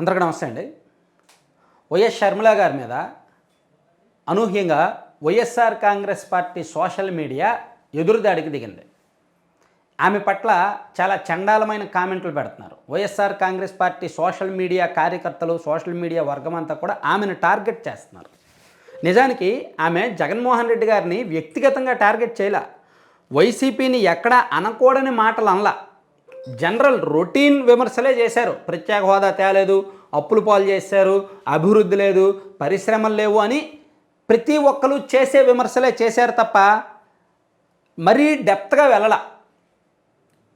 అందరికీ నమస్తే అండి. వైఎస్ షర్మిల గారి మీద అనూహ్యంగా YSR Congress party social media ఎదురుదాడికి దిగింది. ఆమె పట్ల చాలా చండాలమైన కామెంట్లు పెడుతున్నారు. YSR Congress party social media కార్యకర్తలు సోషల్ మీడియా వర్గం అంతా కూడా ఆమెను టార్గెట్ చేస్తున్నారు. నిజానికి ఆమె జగన్మోహన్ రెడ్డి గారిని వ్యక్తిగతంగా టార్గెట్ చేయలే. వైసీపీని ఎక్కడా అనకూడని మాటలు అనలా. జనరల్ రొటీన్ విమర్శలే చేశారు. ప్రత్యేక హోదా తేలేదు అప్పులు పాలు చేశారు అభివృద్ధి లేదు పరిశ్రమలు లేవు అని ప్రతి ఒక్కరు చేసే విమర్శలే చేశారు తప్ప మరీ డెప్త్గా వెళ్ళాల.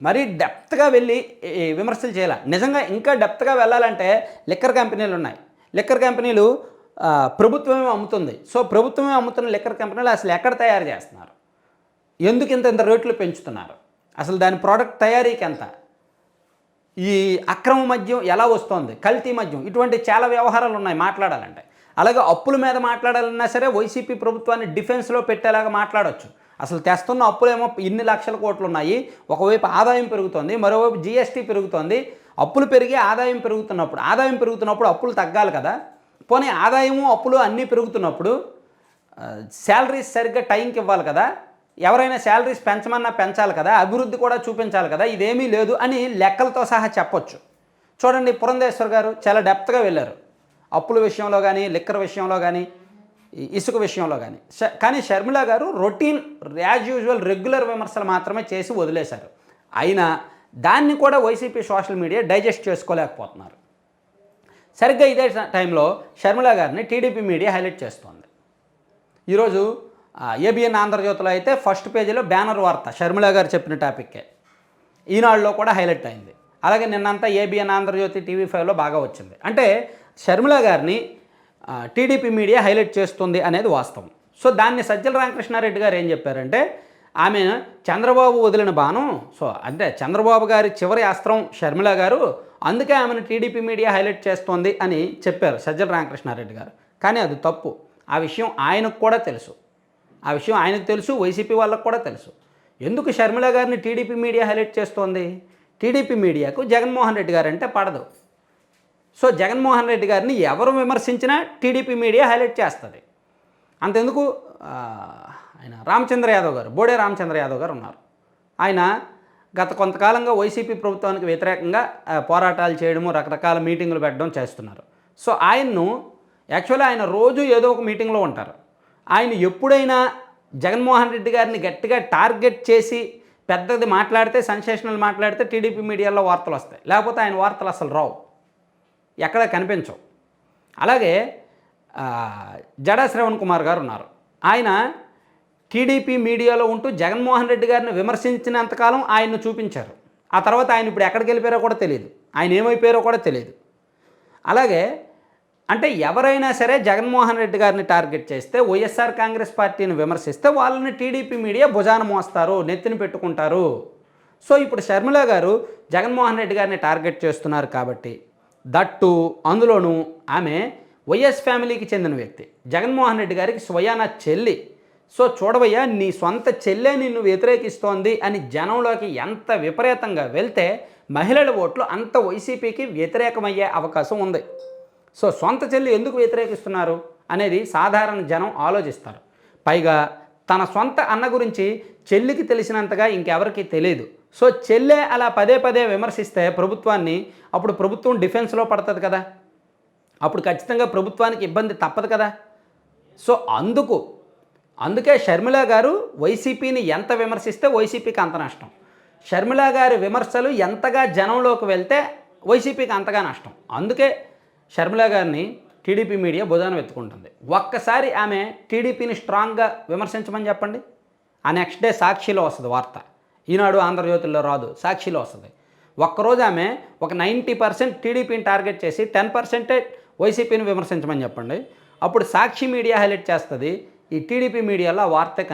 మరీ డెప్త్గా వెళ్ళి విమర్శలు చేయాల. నిజంగా ఇంకా డెప్త్గా వెళ్ళాలంటే లిక్కర్ కంపెనీలు ఉన్నాయి. లిక్కర్ కంపెనీలు ప్రభుత్వమే అమ్ముతుంది. సో ప్రభుత్వమే అమ్ముతున్న లిక్కర్ కంపెనీలు అసలు ఎక్కడ తయారు చేస్తున్నారు? ఎందుకు ఇంత ఇంత రేట్లు పెంచుతున్నారు? అసలు దాని ప్రోడక్ట్ తయారీకి ఎంత? ఈ అక్రమ మద్యం ఎలా వస్తోంది? కల్తీ మద్యం ఇటువంటి చాలా వ్యవహారాలు ఉన్నాయి మాట్లాడాలంటే. అలాగే అప్పుల మీద మాట్లాడాలన్నా సరే వైసీపీ ప్రభుత్వాన్ని డిఫెన్స్లో పెట్టేలాగా మాట్లాడొచ్చు. అసలు తెస్తున్న అప్పులేమో ఇన్ని లక్షల కోట్లు ఉన్నాయి. ఒకవైపు ఆదాయం పెరుగుతోంది మరోవైపు జీఎస్టీ పెరుగుతోంది. అప్పులు పెరిగి ఆదాయం పెరుగుతున్నప్పుడు ఆదాయం పెరుగుతున్నప్పుడు అప్పులు తగ్గాలి కదా? పోనీ ఆదాయము అప్పులు అన్నీ పెరుగుతున్నప్పుడు శాలరీస్ సరిగ్గా టైంకి ఇవ్వాలి కదా? ఎవరైనా శాలరీస్ పెంచమన్నా పెంచాలి కదా అభివృద్ధి కూడా చూపించాలి కదా ఇదేమీ లేదు అని లెక్కలతో సహా చెప్పొచ్చు. చూడండి పురంధేశ్వర్ గారు చాలా డెప్త్గా వెళ్ళారు. అప్పుల విషయంలో కానీ లిక్కర్ విషయంలో కానీ ఇసుక విషయంలో కానీ కానీ షర్మిల గారు రొటీన్ యాజ్ యూజువల్ రెగ్యులర్ విమర్శలు మాత్రమే చేసి వదిలేశారు. అయినా దాన్ని కూడా వైసీపీ సోషల్ మీడియా డైజెస్ట్ చేసుకోలేకపోతున్నారు. సరిగ్గా ఇదే టైంలో షర్మిల గారిని టీడీపీ మీడియా హైలైట్ చేస్తోంది. ఈరోజు ఏబిఎన్ ఆంధ్రజ్యోతిలో అయితే ఫస్ట్ పేజీలో బ్యానర్ వార్త షర్మిల గారు చెప్పిన టాపిక్కే. ఈనాడులో కూడా హైలైట్ అయింది. అలాగే నిన్నంతా ఏబిఎన్ ఆంధ్రజ్యోతి టీవీ ఫైవ్లో బాగా వచ్చింది. అంటే షర్మిల గారిని టీడీపీ మీడియా హైలైట్ చేస్తుంది అనేది వాస్తవం. సో దాన్ని సజ్జల రామకృష్ణారెడ్డి గారు ఏం చెప్పారంటే ఆమె చంద్రబాబు వదిలిన బాణం సో అంటే చంద్రబాబు గారి చివరి అస్త్రం షర్మిల గారు అందుకే ఆమెను టీడీపీ మీడియా హైలైట్ చేస్తోంది అని చెప్పారు సజ్జల రామకృష్ణారెడ్డి గారు. కానీ అది తప్పు. ఆ విషయం ఆయనకు కూడా తెలుసు. ఆ విషయం ఆయనకు తెలుసు వైసీపీ వాళ్ళకు కూడా తెలుసు. ఎందుకు షర్మిల గారిని టీడీపీ మీడియా హైలైట్ చేస్తోంది? టీడీపీ మీడియాకు జగన్మోహన్ రెడ్డి గారు అంటే పడదు. సో జగన్మోహన్ రెడ్డి గారిని ఎవరు విమర్శించినా టీడీపీ మీడియా హైలైట్ చేస్తుంది. అంతెందుకు ఆయన రామచంద్ర యాదవ్ గారు బోడే రామచంద్ర యాదవ్ గారు ఉన్నారు. ఆయన గత కొంతకాలంగా వైసీపీ ప్రభుత్వానికి వ్యతిరేకంగా పోరాటాలు చేయడము రకరకాల మీటింగులు పెట్టడం చేస్తున్నారు. సో ఆయన్ను యాక్చువల్లీ ఆయన రోజు ఏదో ఒక మీటింగ్లో ఉంటారు. ఆయన ఎప్పుడైనా జగన్మోహన్ రెడ్డి గారిని గట్టిగా టార్గెట్ చేసి పెద్దది మాట్లాడితే సెన్సేషనల్ మాట్లాడితే టీడీపీ మీడియాలో వార్తలు వస్తాయి. లేకపోతే ఆయన వార్తలు అసలు రావు. ఎక్కడ కనిపించవు. అలాగే జడా శ్రవణ్ కుమార్ గారు ఉన్నారు. ఆయన టీడీపీ మీడియాలో ఉంటూ జగన్మోహన్ రెడ్డి గారిని విమర్శించినంతకాలం ఆయన్ను చూపించారు. ఆ తర్వాత ఆయన ఇప్పుడు ఎక్కడికి వెళ్ళిపోయారో కూడా తెలియదు ఆయన ఏమైపోయారో కూడా తెలియదు అలాగే అంటే ఎవరైనా సరే జగన్మోహన్ రెడ్డి గారిని టార్గెట్ చేస్తే వైఎస్ఆర్ కాంగ్రెస్ పార్టీని విమర్శిస్తే వాళ్ళని టీడీపీ మీడియా భుజాన మోస్తారు నెత్తిని పెట్టుకుంటారు. సో ఇప్పుడు షర్మిల గారు జగన్మోహన్ రెడ్డి గారిని టార్గెట్ చేస్తున్నారు కాబట్టి దట్టు అందులోనూ ఆమె వైఎస్ ఫ్యామిలీకి చెందిన వ్యక్తి. జగన్మోహన్ రెడ్డి గారికి స్వయాన చెల్లి. సో చూడవయ్యా నీ సొంత చెల్లె నిన్ను వ్యతిరేకిస్తోంది అని జనంలోకి ఎంత విపరీతంగా వెళ్తే మహిళల ఓట్లు అంత వైసీపీకి వ్యతిరేకమయ్యే అవకాశం ఉంది. సో సొంత చెల్లి ఎందుకు వ్యతిరేకిస్తున్నారు అనేది సాధారణ జనం ఆలోచిస్తారు. పైగా తన సొంత అన్న గురించి చెల్లికి తెలిసినంతగా ఇంకెవరికి తెలియదు సో చెల్లె అలా పదే పదే విమర్శిస్తే ప్రభుత్వాన్ని అప్పుడు ప్రభుత్వం డిఫెన్స్లో పడుతుంది కదా. అప్పుడు ఖచ్చితంగా ప్రభుత్వానికి ఇబ్బంది తప్పదు కదా. సో అందుకు అందుకే షర్మిల గారు వైసీపీని ఎంత విమర్శిస్తే వైసీపీకి అంత నష్టం. షర్మిల గారి విమర్శలు ఎంతగా జనంలోకి వెళ్తే వైసీపీకి అంతగా నష్టం. అందుకే షర్మిల గారిని టీడీపీ మీడియా భుజాన వెతుకుంటుంది ఒక్కసారి ఆమె టీడీపీని స్ట్రాంగ్గా విమర్శించమని చెప్పండి? ఆ నెక్స్ట్ డే సాక్షిలో వస్తుంది వార్త. ఈనాడు ఆంధ్రజ్యోతిలో రాదు సాక్షిలో వస్తుంది. ఒక్కరోజు ఆమె ఒక నైంటీ పర్సెంట్ టీడీపీని టార్గెట్ చేసి టెన్ పర్సెంటే వైసీపీని విమర్శించమని చెప్పండి. అప్పుడు సాక్షి మీడియా హైలైట్ చేస్తుంది ఈ టీడీపీ మీడియాలో ఆ వార్త